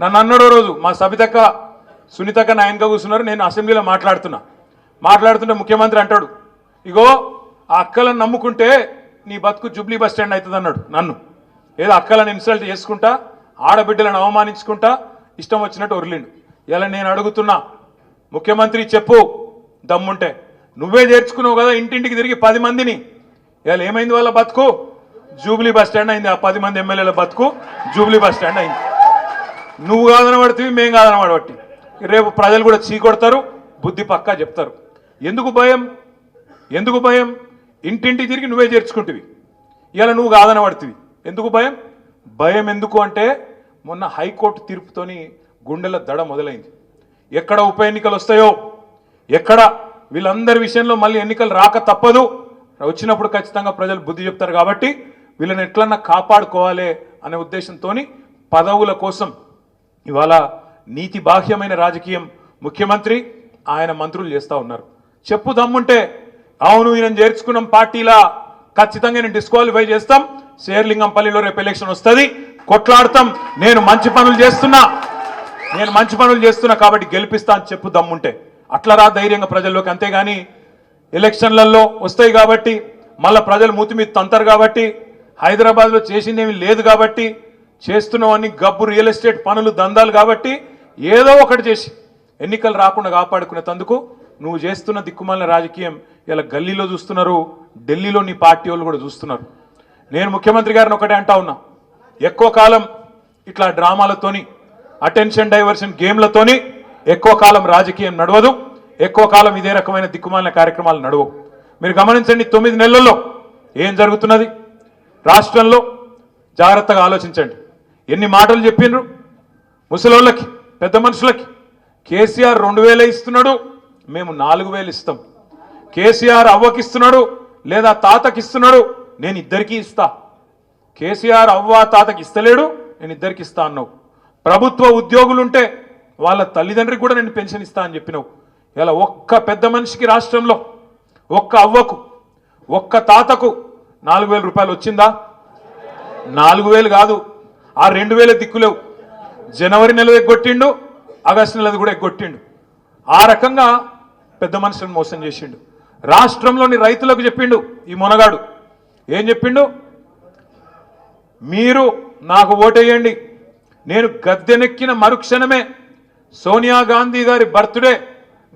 నన్ను అన్నాడో రోజు మా సబితక్క సునీతక్క నా కూర్చున్నారు నేను అసెంబ్లీలో మాట్లాడుతున్నా. మాట్లాడుతుంటే ముఖ్యమంత్రి అంటాడు ఇగో ఆ అక్కలను నమ్ముకుంటే నీ బతుకు జుబ్లీ బస్ స్టాండ్ అవుతుంది అన్నాడు నన్ను. ఏదో అక్కలను ఇన్సల్ట్ చేసుకుంటా ఆడబిడ్డలను అవమానించుకుంటా ఇష్టం వచ్చినట్టు ఒరిలిండు. ఇలా నేను అడుగుతున్నా ముఖ్యమంత్రి చెప్పు దమ్ముంటే. నువ్వే చేర్చుకున్నావు కదా ఇంటింటికి తిరిగి పది మందిని. ఇలా ఏమైంది వాళ్ళ బతుకు? జూబ్లీ బస్ స్టాండ్ అయింది ఆ పది మంది ఎమ్మెల్యేల బతుకు జూబ్లీ బస్ స్టాండ్ అయింది. నువ్వు కాదని మేము కాదనబడబట్టి. రేపు ప్రజలు కూడా చీకొడతారు బుద్ధి పక్కా చెప్తారు. ఎందుకు భయం? ఎందుకు భయం? ఇంటింటి తిరిగి నువ్వే చేర్చుకుంటువి. ఇలా నువ్వు కాదనబడుతుంది ఎందుకు భయం? భయం ఎందుకు అంటే మొన్న హైకోర్టు తీర్పుతోని గుండెల దడ మొదలైంది. ఎక్కడ ఉప ఎన్నికలు వస్తాయో ఎక్కడ? వీళ్ళందరి విషయంలో మళ్ళీ ఎన్నికలు రాక తప్పదు. వచ్చినప్పుడు ఖచ్చితంగా ప్రజలు బుద్ధి చెప్తారు కాబట్టి వీళ్ళని ఎట్లన్నా కాపాడుకోవాలి అనే ఉద్దేశంతో పదవుల కోసం ఇవాళ నీతి బాహ్యమైన రాజకీయం ముఖ్యమంత్రి ఆయన మంత్రులు చేస్తూ ఉన్నారు. చెప్పు దమ్ముంటే అవును ఈయన చేర్చుకున్నాం పార్టీలా ఖచ్చితంగా నేను డిస్క్వాలిఫై చేస్తాం శేర్లింగంపల్లిలో రేపు ఎలక్షన్ వస్తుంది కొట్లాడతాం నేను మంచి పనులు చేస్తున్నా నేను మంచి పనులు చేస్తున్నా కాబట్టి గెలిపిస్తా అని చెప్పు దమ్ముంటే. అట్లా రా ధైర్యంగా ప్రజల్లోకి అంతేగాని ఎలక్షన్లలో వస్తాయి కాబట్టి మళ్ళీ ప్రజలు మూతి మీద తంతారు కాబట్టి హైదరాబాద్లో చేసిందేమీ లేదు కాబట్టి చేస్తున్నవన్నీ గబ్బు రియల్ ఎస్టేట్ పనులు దందాలు కాబట్టి ఏదో ఒకటి చేసి ఎన్నికలు రాకుండా కాపాడుకునే తందుకు నువ్వు చేస్తున్న దిక్కుమాలిన రాజకీయం ఇలా గల్లీలో చూస్తున్నారు ఢిల్లీలో నీ పార్టీ వాళ్ళు కూడా చూస్తున్నారు. నేను ముఖ్యమంత్రి గారిని ఒకటే అంటా ఉన్నా. ఎక్కువ కాలం ఇట్లా డ్రామాలతోని అటెన్షన్ డైవర్షన్ గేమ్లతోని ఎక్కువ కాలం రాజకీయం నడవదు ఎక్కువ కాలం ఇదే రకమైన దిక్కుమాలిన కార్యక్రమాలు నడవవు. మీరు గమనించండి తొమ్మిది నెలల్లో ఏం జరుగుతున్నది? రాష్ట్రంలో జాగ్రత్తగా ఆలోచించండి. ఎన్ని మాటలు చెప్పిండ్రు ముసలోళ్ళకి పెద్ద మనుషులకి. కేసీఆర్ రెండు వేలే ఇస్తున్నాడు మేము నాలుగు వేలు ఇస్తాం. కేసీఆర్ అవ్వకిస్తున్నాడు లేదా తాతకి ఇస్తున్నాడు నేను ఇద్దరికీ ఇస్తా. కేసీఆర్ అవ్వ తాతకి ఇస్తలేడు నేను ఇద్దరికి ఇస్తా అన్నావు. ప్రభుత్వ ఉద్యోగులుంటే వాళ్ళ తల్లిదండ్రికి కూడా నేను పెన్షన్ ఇస్తా అని చెప్పినావు. ఇలా ఒక్క పెద్ద మనిషికి రాష్ట్రంలో ఒక్క అవ్వకు ఒక్క తాతకు నాలుగు వేల రూపాయలు వచ్చిందా? నాలుగు వేలు కాదు. ఆ రెండు వేల దిక్కులేవు జనవరి నెల ఎగ్గొట్టిండు ఆగస్టు నెలది కూడా ఎగ్గొట్టిండు. ఆ రకంగా పెద్ద మనుషులను మోసం చేసిండు. రాష్ట్రంలోని రైతులకు చెప్పిండు ఈ మొనగాడు. ఏం చెప్పిండు? మీరు నాకు ఓటేయండి. నేను గద్దెనెక్కిన మరుక్షణమే సోనియా గాంధీ గారి బర్త్డే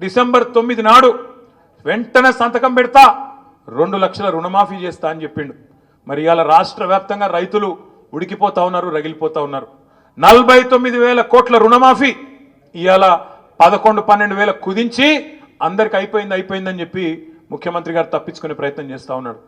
డిసెంబర్ తొమ్మిది నాడు వెంటనే సంతకం పెడతా రెండు లక్షల రుణమాఫీ చేస్తా అని చెప్పిండు. మరి ఇవాళ రాష్ట్ర వ్యాప్తంగా రైతులు ఉడికిపోతా ఉన్నారు రగిలిపోతా ఉన్నారు. నలభై తొమ్మిది వేల కోట్ల రుణమాఫీ. ఇవాళ పదకొండు పన్నెండు వేల కుదించి అందరికి అయిపోయింది అయిపోయిందని చెప్పి ముఖ్యమంత్రి గారు తప్పించుకునే ప్రయత్నం చేస్తూ ఉన్నాడు.